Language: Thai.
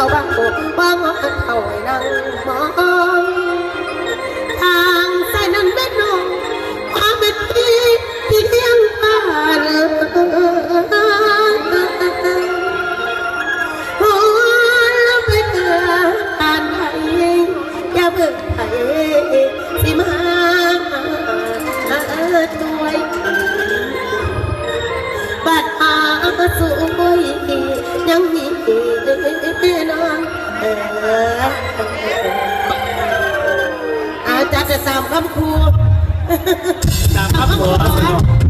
เขาบางโบกบามันเขาไอ้นางมองทางสายนั้นเม็ดนองความเป็นพี่ที่เลี้ยงบ้โอ้แล้วไปเตือนไทยอย่เบิกไทยสิมาด้วยบัดอาสุยยังมี อาจารย์จะสามคำครู สามคำครู